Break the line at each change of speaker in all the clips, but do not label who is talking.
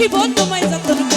রাখিব তোমায় যত্ন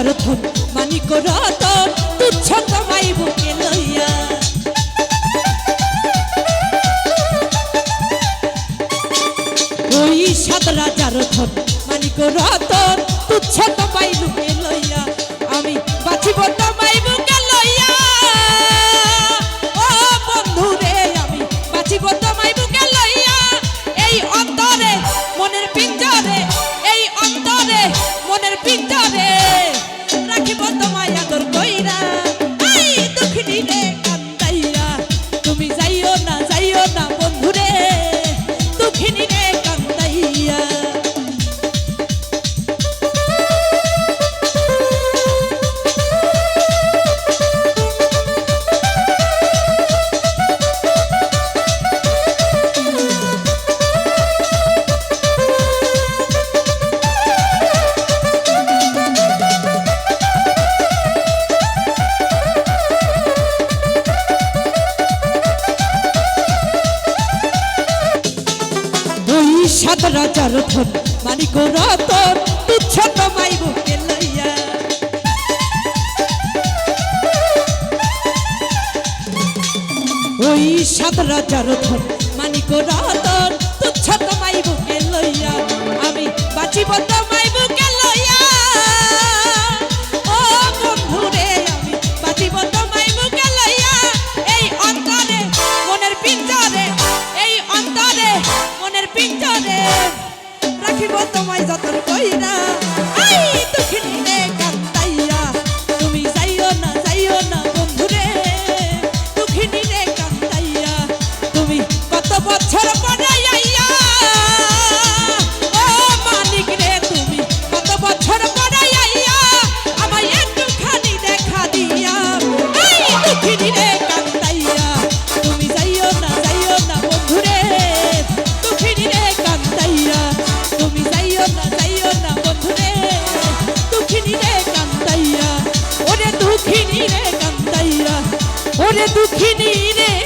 সোনার ধন মানিক রতন তুচ্ছ তোমায় বুকে লইয়া। ওই সাত রাজার ধন মানিক রতন তুচ্ছ তোমায় তোমায় রাজার ধন মানিক রতন তুচ্ছ তোমায় বুকে লইয়া। ওই সাত রাজার ধন মানিক রতন Oh, you know. দুঃখিনী রে।